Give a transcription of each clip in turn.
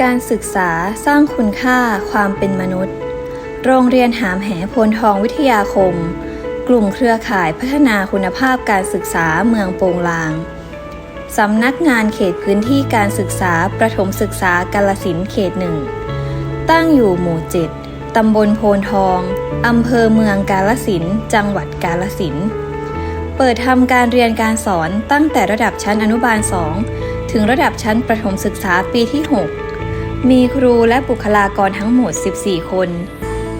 การศึกษาสร้างคุณค่าความเป็นมนุษย์ โรงเรียนหามแหโพนทองวิทยาคม กลุ่มเครือข่ายพัฒนาคุณภาพการศึกษาเมืองโปงลาง สำนักงานเขตพื้นที่การศึกษาประถมศึกษากาลสินเขตหนึ่ง ตั้งอยู่หมู่7ตำบลโพนทอง อำเภอเมืองกาลสิน จังหวัดกาลสิน เปิดทำการเรียนการสอนตั้งแต่ระดับชั้นอนุบาล 2 ถึงระดับชั้นประถมศึกษาปีที่ 6 มีครูและบุคลากรทั้งหมด 14 คน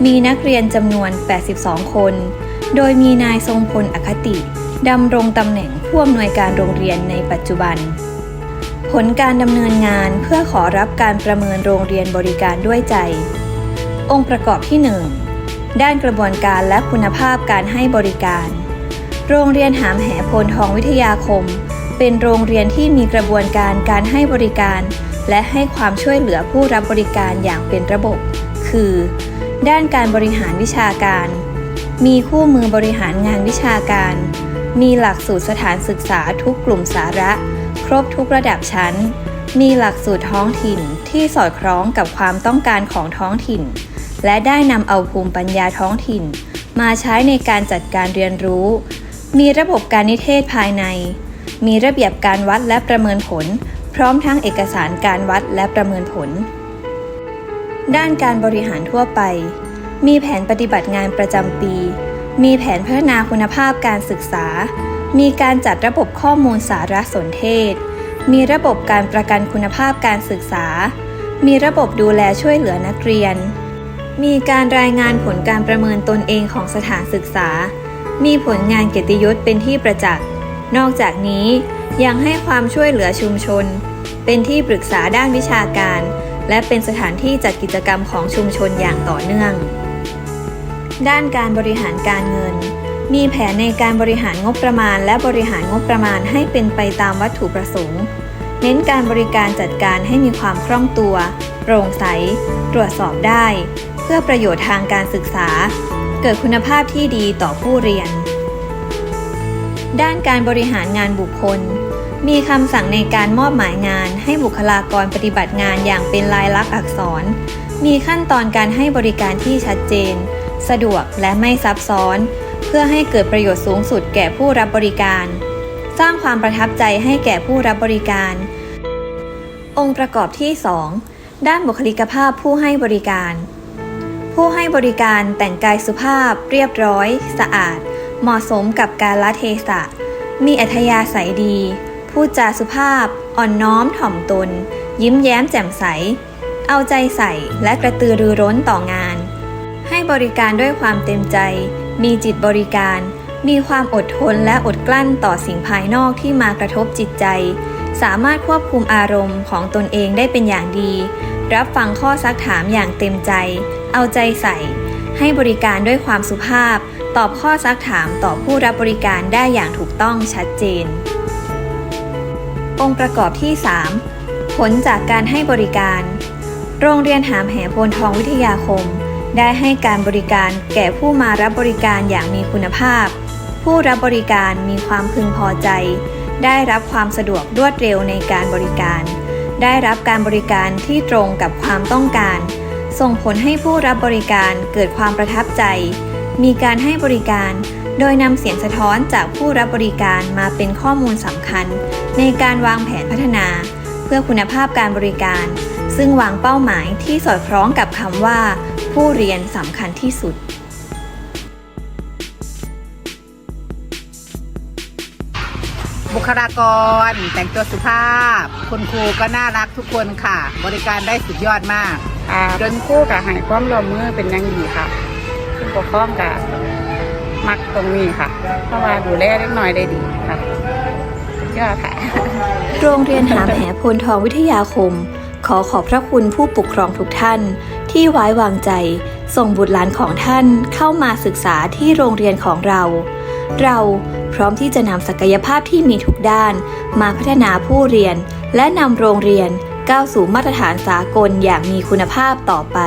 มีนักเรียนจำนวน 82 คน โดยมีนายทรงพลอคติดำรงตำแหน่งผู้อำนวยการโรงเรียนในปัจจุบัน ผลการดำเนินงานเพื่อขอรับการประเมินโรงเรียนบริการด้วยใจ องค์ประกอบที่ 1 ด้านกระบวนการและคุณภาพการให้บริการ โรงเรียนหามแหโพนทองวิทยาคม เป็นโรงเรียนที่มีกระบวนการการให้บริการ และให้ความช่วยเหลือผู้รับบริการอย่างเป็นระบบ คือ ด้านการบริหารวิชาการ มีคู่มือบริหารงานวิชาการ มีหลักสูตรสถานศึกษาทุกกลุ่มสาระ ครบทุกระดับชั้น มีหลักสูตรท้องถิ่นที่สอดคล้องกับความต้องการของท้องถิ่น และได้นำเอาภูมิปัญญาท้องถิ่น มาใช้ในการจัดการเรียนรู้ มีระบบการนิเทศภายใน มีระเบียบการวัดและประเมินผล พร้อมทั้งเอกสารการวัดและประเมินผล ด้านการบริหารทั่วไป มีแผนปฏิบัติงานประจำปี มีแผนพัฒนาคุณภาพการศึกษา มีการจัดระบบข้อมูลสารสนเทศ มีระบบการประกันคุณภาพการศึกษา มีระบบดูแลช่วยเหลือนักเรียน มีการรายงานผลการประเมินตนเองของสถานศึกษา มีผลงานเกียรติยศเป็นที่ประจักษ์ นอกจากนี้ยังให้ความช่วยเหลือชุมชน เป็นที่ปรึกษาด้านวิชาการ และเป็นสถานที่จัดกิจกรรมของชุมชนอย่างต่อเนื่อง ด้านการบริหารการเงิน มีแผนในการบริหารงบประมาณ และบริหารงบประมาณให้เป็นไปตามวัตถุประสงค์ เน้นการบริการจัดการให้มีความคล่องตัว โปร่งใส ตรวจสอบได้ เพื่อประโยชน์ทางการศึกษา เกิดคุณภาพที่ดีต่อผู้เรียน ด้านการบริหารงานบุคคล มีคำสั่งในการมอบหมายงาน ให้บุคลากรปฏิบัติงานอย่างเป็นลายลักษณ์อักษร มีขั้นตอนการให้บริการที่ชัดเจน สะดวกและไม่ซับซ้อน เพื่อให้เกิดประโยชน์สูงสุดแก่ผู้รับบริการ สร้างความประทับใจให้แก่ผู้รับบริการ องค์ประกอบที่ 2 ด้านบุคลิกภาพผู้ให้บริการ ผู้ให้บริการแต่งกายสุภาพ เรียบร้อย สะอาด เหมาะสมกับการละเทศะ มีอัธยาศัยดี พูดจาสุภาพ อ่อนน้อมถ่อมตน ยิ้มแย้มแจ่มใส เอาใจใส่และกระตือรือร้นต่องาน ให้บริการด้วยความเต็มใจ มีจิตบริการ มีความอดทนและอดกลั้นต่อสิ่งภายนอกที่มากระทบจิตใจ สามารถควบคุมอารมณ์ของตนเองได้เป็นอย่างดี รับฟังข้อซักถามอย่างเต็มใจ เอาใจใส่ ให้บริการด้วยความสุภาพ ตอบข้อซักถามต่อผู้รับบริการได้อย่างถูกต้องชัดเจน องค์ประกอบที่ 3 ผลจากการให้บริการ โรงเรียนหามแหโพนทองวิทยาคม ได้ให้การบริการแก่ผู้มารับบริการอย่างมีคุณภาพ ผู้รับบริการมีความพึงพอใจ ได้รับความสะดวกรวดเร็วในการบริการ ได้รับการบริการที่ตรงกับความต้องการ ส่งผลให้ผู้รับบริการเกิดความประทับใจ มีการให้บริการ โดยนำเสียงสะท้อนจากผู้รับบริการมาเป็นข้อมูลสำคัญ ในการวางแผนพัฒนา เพื่อคุณภาพการบริการ ซึ่งวางเป้าหมายที่สอดคล้องกับคำว่า ผู้เรียนสำคัญที่สุดบุคลากรแต่งตัวสุภาพ คุณครูก็น่ารักทุกคนค่ะ บริการได้สุดยอดมาก อ่าจนคู่กับให้ความร่วมมือเป็นอยังดีค่ะผู้ ปกครองกับมักตรงนี้ค่ะ เพราะว่าดูแลเล็กน้อยได้ดีค่ะยอดค่ะ โรงเรียนหามแหพนทองวิทยาคม ขอขอบพระคุณผู้ปกครองทุกท่าน ที่ไว้วางใจ ส่งบุตรหลานของท่านเข้ามาศึกษาที่โรงเรียนของเรา เราพร้อมที่จะนำศักยภาพที่มีทุกด้าน มาพัฒนาผู้เรียน และนำโรงเรียนก้าวสู่มาตรฐานสากลอย่างมีคุณภาพต่อไป